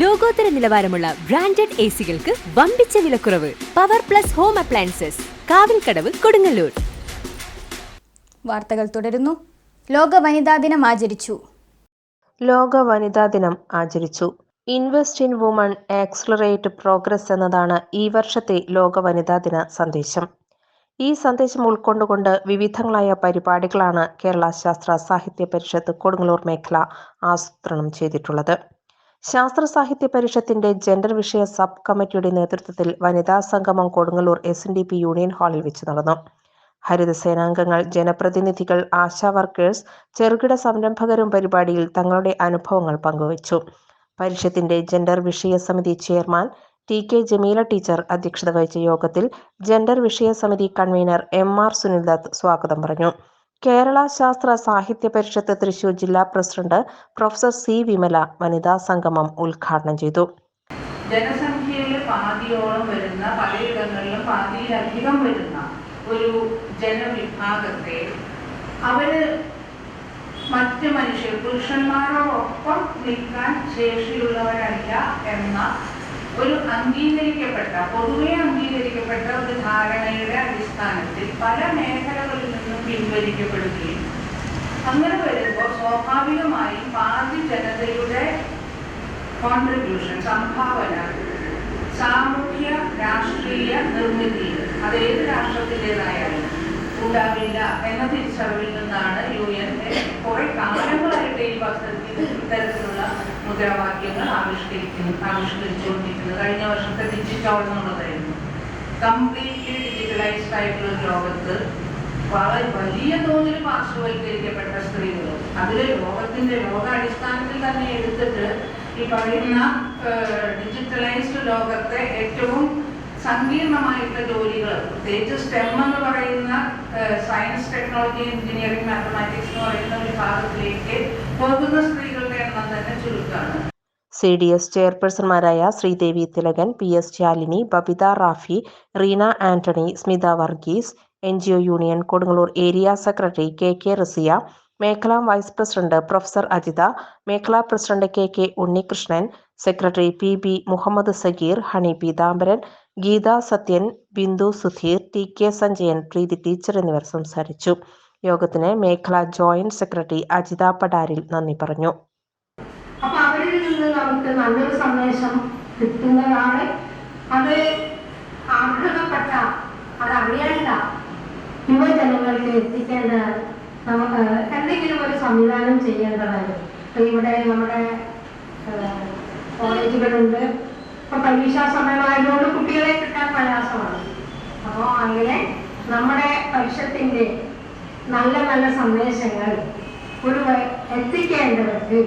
ലോകോത്തര നിലവാരമുള്ള branded A സികൾക്ക് വമ്പിച്ച വിലക്കുറവ് Power Plus Home Appliances Kavilkadavu Kodungallur. വാർത്തകൾ തുടരുന്നു. ലോക വനിതാ ദിനം ആചരിച്ചു. ലോക വനിതാ ദിനം ആചരിച്ചു. Invest in woman accelerate progress എന്നതാണ് ഈ വർഷത്തെ ലോക വനിതാ ദിന സന്ദേശം. ഈ സന്ദേശം ഉൾക്കൊണ്ടുകൊണ്ട് വിവിധങ്ങളായ പരിപാടികളാണ് കേരള ശാസ്ത്ര സാഹിത്യ പരിഷത്ത് കൊടുങ്ങല്ലൂർ മേഖല ആസൂത്രണം ചെയ്തിട്ടുള്ളത്. ശാസ്ത്ര സാഹിത്യ പരിഷത്തിന്റെ ജെൻഡർ വിഷയ സബ് കമ്മിറ്റിയുടെ നേതൃത്വത്തിൽ വനിതാ സംഗമം Kodungallur S N D P union ഹാളിൽ വെച്ച് നടന്നു. ഹരിത ഹരിതസേനാംഗങ്ങൾ ജനപ്രതിനിധികൾ ആശാ വർക്കേഴ്സ് ചെറുകിട സംരംഭകരും പരിപാടിയിൽ തങ്ങളുടെ അനുഭവങ്ങൾ പങ്കുവച്ചു. പരിഷത്തിന്റെ ജെൻഡർ വിഷയ സമിതി chairman T K Jameela teacher അധ്യക്ഷത വഹിച്ച യോഗത്തിൽ ജെൻഡർ വിഷയ സമിതി കൺവീനർ എം ആർ സുനിൽദത്ത് സ്വാഗതം പറഞ്ഞു. കേരള ശാസ്ത്ര സാഹിത്യ പരിഷത്ത് തൃശൂർ ജില്ലാ പ്രസിഡന്റ് പ്രൊഫസർ സി വിമല വനിതാ സംഗമം ഉദ്ഘാടനം ചെയ്തു. ജനസംഖ്യയിൽ പാതിയോളം വരുന്ന പലയിടങ്ങളിലും പാതിയിലധികം വരുന്ന ഒരു ജനവിഭാഗത്തെ അവർ മറ്റ് മനുഷ്യർ പുരുഷന്മാരോടൊപ്പം നിൽക്കാൻ ശേഷിയുള്ളവരല്ല എന്ന ഒരു അംഗീകരിക്കപ്പെട്ട പൊതുവെ അംഗീകരിക്കപ്പെട്ട ഒരു ധാരണയുടെ അടിസ്ഥാനത്തിൽ പല മേഖലകളിൽ പിൻവലിക്കപ്പെടുകയും അങ്ങനെ വരുമ്പോൾ സ്വാഭാവികമായും പാതി ജനതയുടെ കോൺട്രിബ്യൂഷൻ സംഭാവന സാമൂഹ്യ രാഷ്ട്രീയ നിർമ്മിതി അത് ഏത് രാഷ്ട്രത്തിന്റെതായാലും ഉണ്ടാവില്ല എന്ന തിരിച്ചറിവിൽ നിന്നാണ് യു എൻ കുറെ കാലങ്ങളായിട്ട് ഈ പദ്ധതി ഇത്തരത്തിലുള്ള മുദ്രാവാക്യങ്ങൾ ആവിഷ്കരിക്കുന്നു ആവിഷ്കരിച്ചുകൊണ്ടിരിക്കുന്നത്. കഴിഞ്ഞ വർഷത്തെ ഡിജിറ്റൽ എന്നുള്ളതായിരുന്നു. കംപ്ലീറ്റ്ലി ഡിജിറ്റലൈസ്ഡ് ആയിട്ടുള്ള ലോകത്ത് വളരെ വലിയ തോതിൽ പാർശ്വവൽക്കരിക്കപ്പെട്ട സ്ത്രീകൾ അതിൽ ലോകത്തിന്റെ ലോകാടിസ്ഥാനത്തിൽ തന്നെ എടുത്തിട്ട് ഈ പറയുന്ന ഡിജിറ്റലൈസ്ഡ് ലോകത്തെ ഏറ്റവും സങ്കീർണമായിട്ടുള്ള ജോലികൾ പ്രത്യേകിച്ച് സ്റ്റെം എന്ന് പറയുന്ന സയൻസ് ടെക്നോളജി എഞ്ചിനീയറിംഗ് മാത്തമാറ്റിക്സ് എന്ന് പറയുന്ന വിഭാഗത്തിലേക്ക് പോകുന്ന സ്ത്രീകളുടെ എണ്ണം തന്നെ ചുരുക്കാണ്. C D S ചെയർപേഴ്സൺമാരായ Sreedevi Thilakan P S Shalini Babitha Rafi Reena Antony Smitha Varghese N G O union Kodungallur area secretary K K Raziya മേഖലാ വൈസ് പ്രസിഡന്റ് പ്രൊഫസർ അജിത മേഖലാ president K K Unnikrishnan secretary P B Muhammad Sageer Honey Peethambaran Geetha Sathyan Bindu Sudheer T K Sanjayan Preethi teacher എന്നിവർ സംസാരിച്ചു. യോഗത്തിന് മേഖലാ joint secretary Ajitha പടാരിൽ നന്ദി പറഞ്ഞു. നിന്ന് നമുക്ക് നല്ലൊരു സന്ദേശം അത് അർഹതപ്പെട്ട അത് അറിയേണ്ട യുവജനങ്ങൾക്ക് എത്തിക്കേണ്ട എന്തെങ്കിലും ഒരു സംവിധാനം ചെയ്യേണ്ടതായിരുന്നു. ഇപ്പൊ ഇവിടെ നമ്മുടെ കോളേജുകളുണ്ട്. ഇപ്പൊ പരീക്ഷാ സമയമായതുകൊണ്ട് കുട്ടികളെ കിട്ടാൻ പ്രയാസമാണ്. അപ്പോൾ അങ്ങനെ നമ്മുടെ പരിഷത്തിന്റെ നല്ല നല്ല സന്ദേശങ്ങൾ ഒരു എത്തിക്കേണ്ടവർക്ക്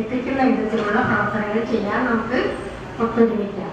എത്തിക്കുന്ന വിധത്തിലുള്ള പ്രവർത്തനങ്ങൾ ചെയ്യാൻ നമുക്ക് ഒത്തൊരുമിക്കാം.